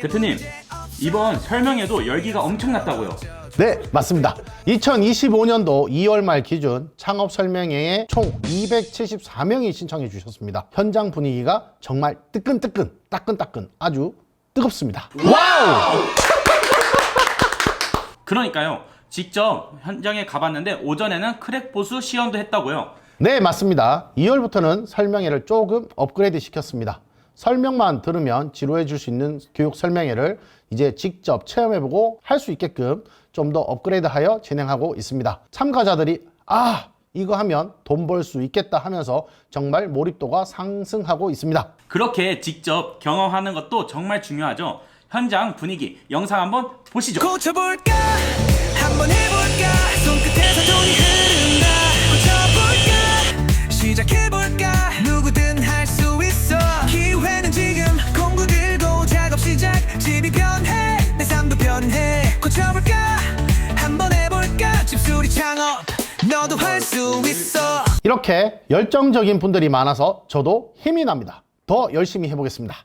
대표님 이번 설명회도 열기가 엄청났다고요. 네, 맞습니다. 2025년도 2월 말 기준 창업 설명회에 총 274명이 신청해 주셨습니다. 현장 분위기가 정말 뜨끈뜨끈, 따끈따끈 아주 뜨겁습니다. 와우! 그러니까요. 직접 현장에 가봤는데 오전에는 크랙 보수 시연도 했다고요. 네, 맞습니다. 2월부터는 설명회를 조금 업그레이드 시켰습니다. 설명만 들으면 지루해 줄수 있는 교육 설명회를 이제 직접 체험해보고 할 수 있게끔 좀 더 업그레이드하여 진행하고 있습니다. 참가자들이 아, 이거 하면 돈 벌 수 있겠다 하면서 정말 몰입도가 상승하고 있습니다. 그렇게 직접 경험하는 것도 정말 중요하죠. 현장 분위기 영상 한번 보시죠. 고쳐볼까 한번 해볼까 손끝에 집이 변해 내 삶도 변해. 고쳐볼까? 한번 해볼까? 집수리 창업. 너도 할 수 있어. 이렇게 열정적인 분들이 많아서 저도 힘이 납니다. 더 열심히 해보겠습니다.